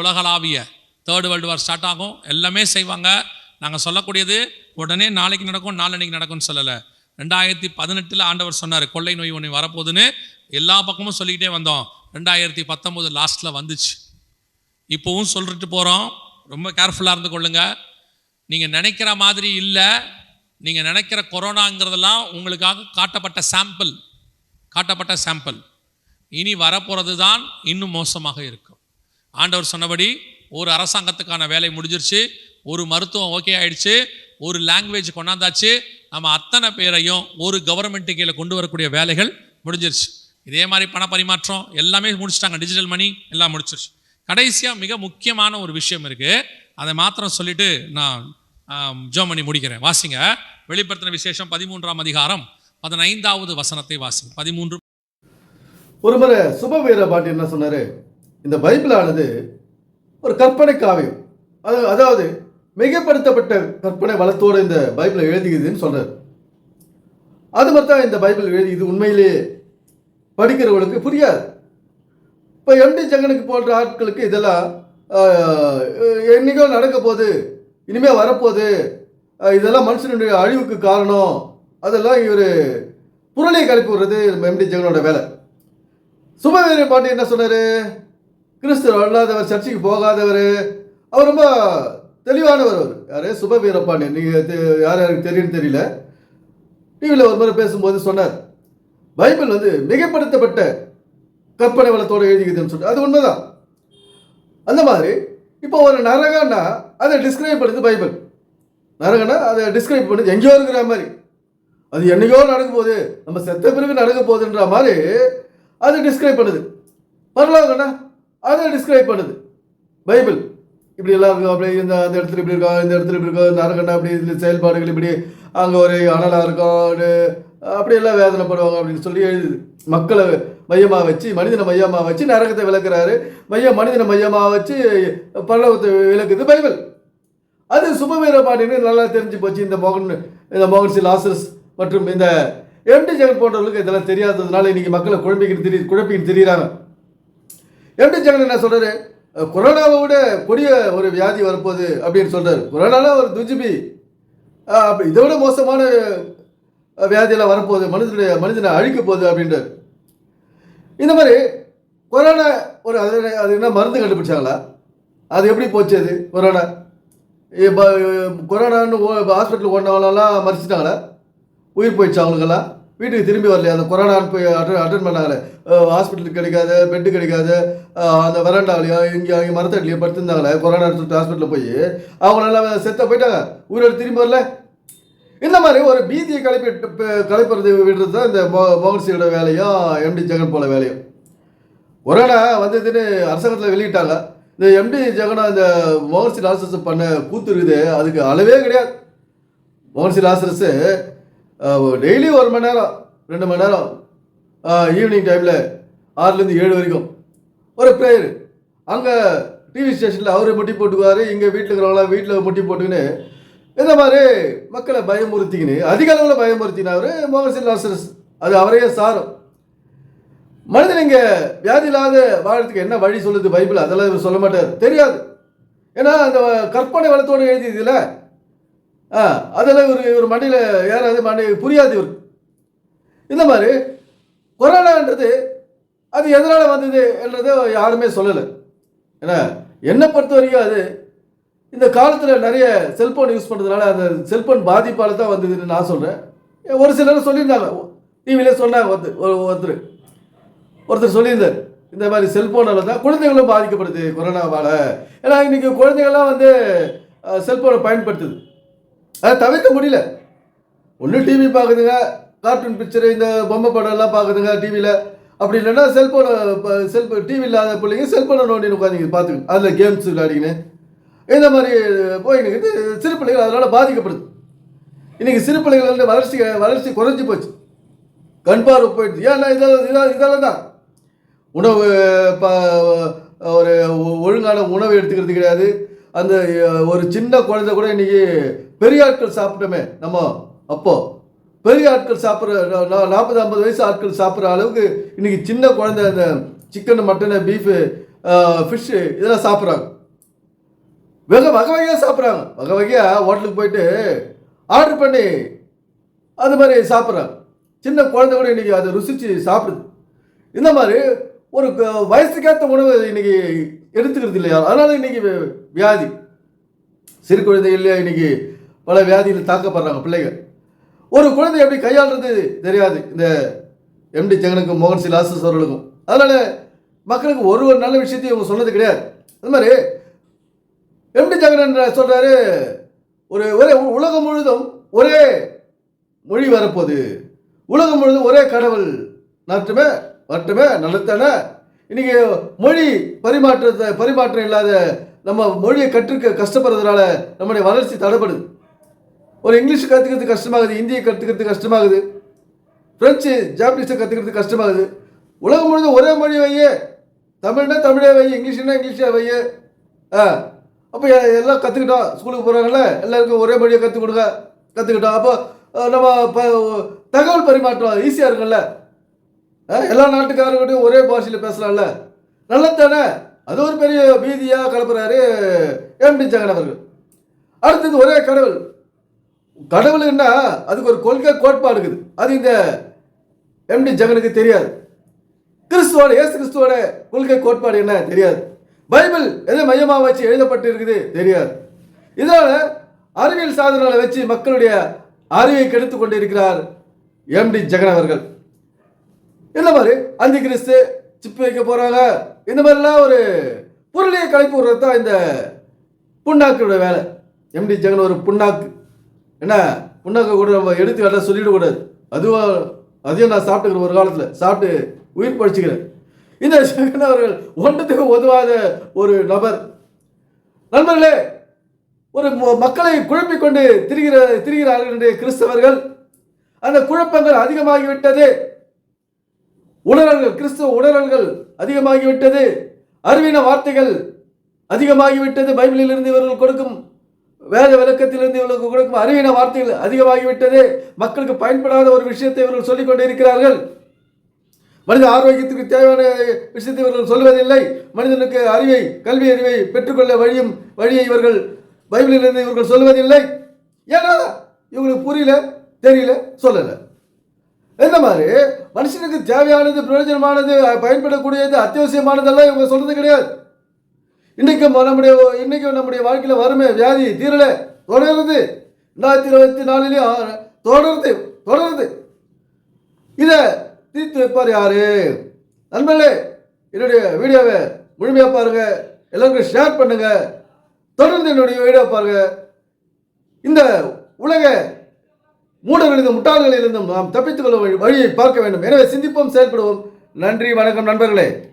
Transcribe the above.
உலகளாவிய third world war start ஆகும். எல்லாமே செய்வாங்க. நாங்கள் சொல்லக்கூடியது உடனே நாளைக்கு நடக்கும் நாளன்னைக்கு நடக்கும்னு சொல்லலை. ரெண்டாயிரத்தி பதினெட்டில் ஆண்டவர் சொன்னார் கொள்ளை நோய் ஒன்று வரப்போகுதுன்னு. எல்லா பக்கமும் சொல்லிக்கிட்டே வந்தோம். ரெண்டாயிரத்தி பத்தொம்போது லாஸ்ட்டில் வந்துச்சு. இப்போவும் சொல்லிட்டு போகிறோம் ரொம்ப கேர்ஃபுல்லாக இருந்து கொள்ளுங்க. நீங்கள் நினைக்கிற மாதிரி இல்லை. நீங்கள் நினைக்கிற கொரோனாங்கிறதெல்லாம் உங்களுக்காக காட்டப்பட்ட சாம்பிள் காட்டப்பட்ட சாம்பிள் இனி வரப்போகிறது தான் இன்னும் மோசமாக இருக்கும். ஆண்டவர் சொன்னபடி ஒரு அரசாங்கத்துக்கான வேலை முடிஞ்சிருச்சு ஒரு மருத்துவம் ஓகே ஆயிடுச்சு ஒரு லாங்குவேஜ் கொண்டாந்தாச்சு நம்ம அத்தனை பேரையும் ஒரு கவர்மெண்ட்டு கீழே கொண்டு வரக்கூடிய வேலைகள் முடிஞ்சிருச்சு. இதே மாதிரி பண பரிமாற்றம் எல்லாமே முடிச்சிட்டாங்க டிஜிட்டல் மணி எல்லாம் முடிச்சிருச்சு. கடைசியாக மிக முக்கியமான ஒரு விஷயம் இருக்குது அதை மாத்திரம் சொல்லிட்டு நான் ஜோம் பண்ணி முடிக்கிறேன். வாசிங்க. வெளிப்படுத்தின விசேஷம் பதிமூன்றாம் அதிகாரம் பதினைந்தாவது வசனத்தை வாசிங்க. பதிமூன்று. ஒரு முறை சுபவீர பாட்டி என்ன சொன்னாரு? இந்த பைபிளானது ஒரு கற்பனை காவியம். அது அதாவது மிகப்படுத்தப்பட்ட கற்பனை வளத்தோடு இந்த பைபிளை எழுதியதுன்னு சொல்கிறார் அது மட்டும் தான் இந்த பைபிள் எழுதியது உண்மையிலேயே படிக்கிறவங்களுக்கு புரியாது. இப்போ எம்டி ஜங்கனுக்கு போன்ற ஆட்களுக்கு இதெல்லாம் என்னைக்கோ நடக்க போகுது இனிமேல் வரப்போகுது இதெல்லாம் மனுஷனுடைய அழிவுக்கு காரணம் அதெல்லாம் இவர் புரளியை கலப்பி விடுறது எம்டி ஜெகனோட வேலை. சுபவீர பாண்டி என்ன சொன்னார்? கிறிஸ்துவர் அல்லாதவர் சர்ச்சுக்கு போகாதவர். அவர் ரொம்ப தெளிவானவர் அவர். யார்? சுப பாண்டியன் நீங்கள் யார் யாருக்கு தெரியும்னு தெரியல. டிவியில் ஒரு முறை பேசும்போது சொன்னார் பைபிள் வந்து மிகப்படுத்தப்பட்ட கற்பனை வளத்தோடு எழுதிக்குதுன்னு சொல்லிட்டு. அது உண்மைதான். அந்த மாதிரி இப்போ ஒரு நரகன்னா அதை டிஸ்கிரைப் பண்ணுது பைபிள். நரகன்னா அதை டிஸ்கிரைப் பண்ணுது எங்கேயோ இருக்கிற மாதிரி. அது என்னைக்கோ நடக்கும் போது நம்ம செத்த பிறகு நடக்க போகுதுன்ற மாதிரி அது டிஸ்கிரைப் பண்ணுது. பரவாயில்லண்ணா அதை டிஸ்கிரைப் பண்ணுது. பைபிள். இப்படி எல்லாம் இருக்கும் அப்படி இந்த அந்த இடத்துல இப்படி இருக்கும் இந்த இடத்துல இப்படி இருக்கும் நரகண்டா அப்படி இந்த செயல்பாடுகள் இப்படி அங்கே ஒரு அனலாக இருக்கும் அப்படி அப்படியெல்லாம் வேதனைப்படுவாங்க அப்படின்னு சொல்லி எழுதுது. மக்களை மையமாக வச்சு மனிதனை மையமாக வச்சு நரகத்தை விளக்குறாரு. மையம் மனிதனை மையமாக வச்சு பல்லவத்தை விளக்குது பைபிள். அது சுபவீர பாண்டியன்னு நல்லா தெரிஞ்சு போச்சு. இந்த மோகன் இந்த மோகன் சி. லாசஸ் மற்றும் இந்த எம்டி ஜெகன் போன்றவர்களுக்கு இதெல்லாம் தெரியாததுனால இன்னைக்கு மக்களை குழம்பிக்கிட்டு திரி குழப்பிக்கிட்டு திரியிறாங்க. எம்டி ஜெகன் என்ன சொல்றாரு? கொரோனாவை விட கொடிய ஒரு வியாதி வரப்போகுது அப்படின்னு சொல்றாரு. கொரோனால ஒரு துஜிபி அப்படி இதை விட மோசமான வியாதியெல்லாம் வரப்போகுது. மனிதனுடைய மனிதனை அழிக்க போகுது அப்படின்றார். இந்த மாதிரி கொரோனா ஒரு அது அது என்ன மருந்து கண்டுபிடிச்சாங்களா? அது எப்படி போச்சு அது கொரோனா? இப்போ கொரோனான்னு ஹாஸ்பிட்டல் ஓடினவங்களெல்லாம் மறிச்சிட்டாங்களா? உயிர் போயிடுச்சு அவங்களுக்கெல்லாம்? வீட்டுக்கு திரும்பி வரலையா? அந்த கொரோனான்னு போய் அட்டன் அட்டன் பண்ணாங்களே. ஹாஸ்பிட்டலுக்கு கிடைக்காது பெட்டு கிடைக்காது அந்த வராண்டாவிலையும் இங்கே அங்கே மரத்தடிலையும் படுத்திருந்தாங்களே கொரோனா சொல்லிட்டு ஹாஸ்பிட்டலில் போய் நல்லா செத்த போயிட்டாங்க. ஊரில் திரும்பி வரல. இந்த மாதிரி ஒரு பீதியை கிளப்பி கலைப்பறது விடுறது தான் இந்த மோ மோகன்சியோட வேலையும் எம்டி ஜெகன் போல வேலையும் கொரோனா வந்ததுன்னு அரசாங்கத்தில் வெளியிட்டாங்க. இந்த எம்டி ஜெகனா இந்த மோகன்சி லாசஸ் பண்ண கூத்து இருக்குது. அதுக்கு அளவே கிடையாது. மோகன்சி லாசரஸு டெய்லி ஒரு மணி நேரம் ரெண்டு மணி நேரம் ஈவினிங் டைமில் ஆறுலேருந்து ஏழு வரைக்கும். ஒரு ப்ரேயர் அங்கே டிவி ஸ்டேஷனில் அவர் முட்டி போட்டுக்குவார் இங்கே வீட்டில் இருக்கிறவங்களாம் வீட்டில் முட்டி போட்டுக்கின்னு இந்த மாதிரி மக்களை பயமுறுத்திக்கின்னு அதிக அளவில் பயமுறுத்தினார் மோகன்சிங் லாசரஸ் அது அவரையே சாரும். மனிதன் இங்கே வியாதி இல்லாத வாழறதுக்கு என்ன வழி சொல்லுது பைபிள்? அதெல்லாம் இவர் சொல்ல மாட்டார். தெரியாது. ஏன்னா அந்த கற்பனை வளத்தோடு எழுதியதில்லை ஆ அதெல்லாம் இவர் இவர் மண்டையில் ஏறாது மண்டை புரியாது இவர் இந்த மாதிரி கொரோனான்றது அது எதனால் வந்தது என்றதை யாருமே சொல்லலை. ஏன்னா என்னை பொறுத்த வரைக்கும் அது இந்த காலத்தில் நிறைய செல்ஃபோன் யூஸ் பண்ணுறதுனால அந்த செல்ஃபோன் பாதிப்பால் தான் வந்ததுன்னு நான் சொல்கிறேன் ஒரு சிலர் சொல்லியிருந்தாங்க. டிவிலே சொன்னாங்க வந்து ஒரு ஒருத்தர். ஒருத்தர் சொல்லியிருந்தார் இந்த மாதிரி செல்ஃபோனால் தான் குழந்தைகளும் பாதிக்கப்படுது கொரோனாவால். ஏன்னா இன்றைக்கி குழந்தைகள்லாம் வந்து செல்ஃபோனை பயன்படுத்துது. அதை தவிர்க்க முடியல. ஒன்று டிவி பார்க்குதுங்க கார்ட்டூன் பிக்சரு இந்த பொம்மை படம் எல்லாம் பார்க்குதுங்க டிவியில் அப்படி இல்லைன்னா செல்ஃபோனை செல்ஃபோ டிவி இல்லாத பிள்ளைங்க செல்ஃபோனை நோண்டி உட்காந்து பார்த்துக்கணும் அதில் கேம்ஸ் விளையாடிக்கின்னு இந்த மாதிரி போயின்னு சிறு பிள்ளைகள் அதனால் பாதிக்கப்படுது. இன்றைக்கி சிறு பிள்ளைகள் வந்து வளர்ச்சி வளர்ச்சி குறைஞ்சி போச்சு. கண் பார்வை போயிடுச்சு. ஏன்னா இதெல்லாம் இதால் தான்? உணவு ப ஒரு ஒழுங்கான உணவு எடுத்துக்கிறது கிடையாது. அந்த ஒரு சின்ன குழந்தை கூட இன்னைக்கு பெரிய ஆட்கள் சாப்பிட்டோமே நம்ம அப்போ. பெரிய ஆட்கள் சாப்பிட்ற நாற்பது ஐம்பது வயசு ஆட்கள் சாப்பிட்ற அளவுக்கு இன்னைக்கு சின்ன குழந்தை அந்த சிக்கன் மட்டனு பீஃபு ஃபிஷ்ஷு இதெல்லாம் சாப்பிட்றாங்க. வெக வகை வகையாக சாப்பிட்றாங்க. வகை வகையாக ஹோட்டலுக்கு போயிட்டு ஆர்டர் பண்ணி அது மாதிரி சாப்பிட்றாங்க. சின்ன குழந்தை கூட இன்னைக்கு அதை ருசிச்சு சாப்பிடுது. இந்த மாதிரி ஒரு வயசுக்கேற்ற உணவு இன்னைக்கு எடுத்துக்கிறது இல்லையா? அதனால இன்னைக்கு வியாதி. சிறு குழந்தை இல்லையா இன்னைக்கு பல வியாதியில் தாக்கப்படுறாங்க பிள்ளைகள். ஒரு குழந்தை எப்படி கையாளுறது தெரியாது. இந்த எம்டி ஜெகனுக்கும் மோகன் சி லாசஸ் அவர்களுக்கும். அதனால மக்களுக்கு ஒரு ஒரு நல்ல விஷயத்தையும் இவங்க சொன்னது கிடையாது. அது மாதிரி எம்டி ஜெகன் சொல்றாரு ஒரு ஒரே உலகம் முழுதும் ஒரே மொழி வரப்போகுது. உலகம் முழுதும் ஒரே கடவுள். நாட்டுமே வரட்டுமே நல்லத்தானே? இன்னைக்கு மொழி பரிமாற்றத்தை பரிமாற்றம் இல்லாத நம்ம மொழியை கற்றுக்க கஷ்டப்படுறதுனால நம்முடைய வளர்ச்சி தடைப்படுது ஒரு இங்கிலீஷ் கற்றுக்கிறது கஷ்டமாகுது இந்தியை கற்றுக்கிறது கஷ்டமாகுது பிரெஞ்சு ஜாப்பனீஸை கற்றுக்கிறது கஷ்டமாகுது. உலகம் முழுதும் ஒரே மொழி வையே. தமிழ்னா தமிழே வை இங்கிலீஷ்னா இங்கிலீஷே வையே. ஆ அப்போ எல்லாம் கற்றுக்கிட்டோம் ஸ்கூலுக்கு போகிறாங்கல்ல எல்லாருக்கும் ஒரே மொழியை கற்றுக் கொடுங்க கற்றுக்கிட்டோம் அப்போ நம்ம ப- தகவல் பரிமாற்றம் ஈஸியாக இருக்கும்ல. எல்லா நாட்டுக்காரர்கிட்டையும் ஒரே பாஷையில் பேசலாம்ல? நல்லதானே அது ஒரு பெரிய பீதியாக கலப்புறாரு எம்டி ஜெகன் அவர்கள். அடுத்தது ஒரே கடவுள். கடவுளுன்னா அதுக்கு ஒரு கொள்கை கோட்பாடு இருக்குது. அது இந்த எம்டி ஜெகனுக்கு தெரியாது. கிறிஸ்துவோட ஏசு கிறிஸ்துவோட கொள்கை கோட்பாடு என்ன? தெரியாது. பைபிள் எதை மையமாக வச்சு எழுதப்பட்டு இருக்குது தெரியாது. இதனால் அறிவியல் சாதனங்களை வச்சு மக்களுடைய அறிவை கெடுத்து கொண்டு இருக்கிறார் எம்டி ஜெகன் அவர்கள். இந்த மாதிரி? அந்தி கிறிஸ்து சிப்பு வைக்க போகிறாங்க இந்த மாதிரிலாம் ஒரு பொருளையை கலைப்பு விடுறது தான் இந்த புண்ணாக்கோட வேலை. எம்டி ஜெகன் ஒரு புண்ணாக்கு. என்ன? புண்ணாக்கை கூட நம்ம எடுத்து வேலை சொல்லிடக்கூடாது அதுவும் அதையும் நான் சாப்பிட்டுக்கிறேன் ஒரு காலத்தில். சாப்பிட்டு உயிர் படிச்சுக்கிறேன் இந்த ஜெகன் அவர்கள் ஒன்றுத்துக்கு உதவாத ஒரு நபர். நண்பர்களே ஒரு மக்களை குழப்பிக் கொண்டு திரிகிற திரிகிறார்கள் இன்றைய கிறிஸ்தவர்கள். அந்த குழப்பங்கள் அதிகமாகிவிட்டது. உணரல்கள் கிறிஸ்துவ உணரல்கள் அதிகமாகிவிட்டது. அறிவின வார்த்தைகள் அதிகமாகிவிட்டது. பைபிளில் இருந்து இவர்கள் கொடுக்கும் வேத விளக்கத்திலிருந்து இவர்களுக்கு கொடுக்கும் அறிவின வார்த்தைகள் அதிகமாகிவிட்டது. மக்களுக்கு பயன்படாத ஒரு விஷயத்தை இவர்கள் சொல்லிக் கொண்டிருக்கிறார்கள். மனித ஆரோக்கியத்துக்கு தேவையான விஷயத்தை இவர்கள் சொல்வதில்லை மனிதனுக்கு அறிவை கல்வி அறிவை பெற்றுக்கொள்ள வழியும் வழியை இவர்கள் பைபிளிலிருந்து இவர்கள் சொல்வதில்லை ஏன்னா இவங்களுக்கு புரியல தெரியல சொல்லலை. இந்த மாதிரி? மனுஷனுக்கு தேவையானது பிரயோஜனமானது பயன்படக்கூடியது அத்தியாவசியமானதெல்லாம் இவங்க சொல்றது கிடையாது. இன்னைக்கு நம்முடைய இன்னைக்கு நம்முடைய வாழ்க்கையில் வறுமை வியாதி தீரல தொடருது. ரெண்டாயிரத்தி இருபத்தி நாலுலயும் தொடருது தொடருது. இதை தீர்த்து வைப்பார் யாரு? நண்பர்களே என்னுடைய வீடியோவை முழுமையாக பாருங்க. எல்லாருக்கும் ஷேர் பண்ணுங்க. தொடர்ந்து என்னுடைய வீடியோ பாருங்க. இந்த உலக மூடர்களிலிருந்தும் முட்டாள்களிலிருந்தும் நாம் தப்பித்துக்கொள்ள வழி- வழியை பார்க்க வேண்டும். எனவே சிந்திப்போம் செயல்படுவோம். நன்றி வணக்கம் நண்பர்களே.